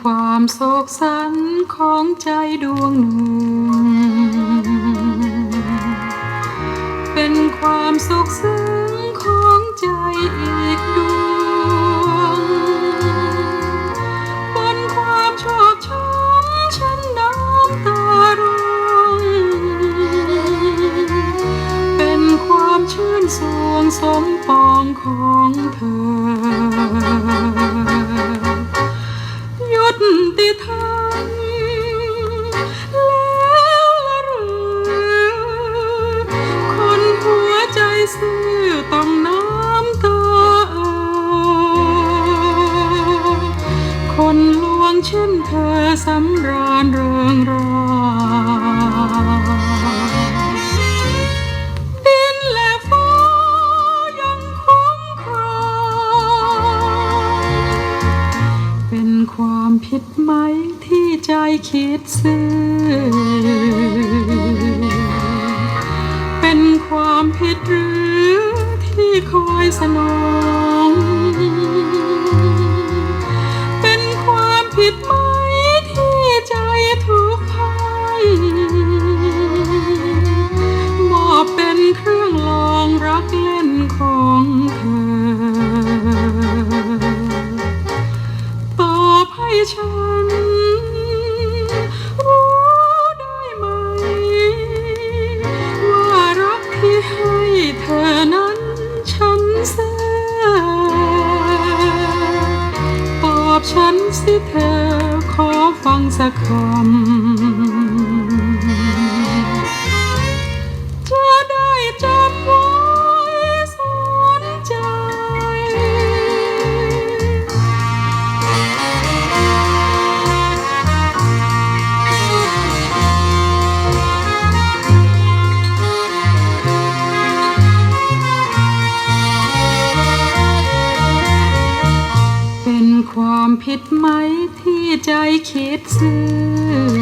ความโศกสันของใจดวงหนึ่ง เป็นความสุขซึ้งของใจอีกดวง บนความชอกช้ำฉันน้ำตาร่วง เป็นความชื่นสวงสมปองของเธอ ทันแล้วละหรือคนหัวใจซื่อต้องน้ำตาเอคนลวงเช่นเธอสำราญเริงรอ ผิดไหมที่ใจคิดซื่อ เป็นความผิดหรือที่คอยสนอง ฉันสิเธอขอฟังสักคำ ความผิดไหมที่ใจคิดซื่อ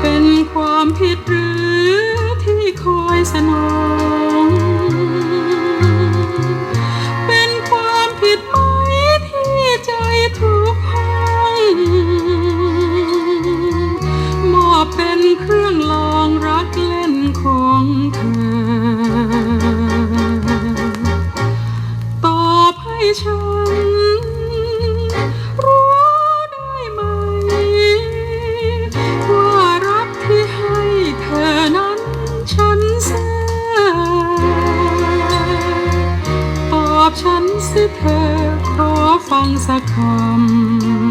เป็นความผิดหรือที่คอยสนอง อบฉันสิเธอขอฟังสักคำ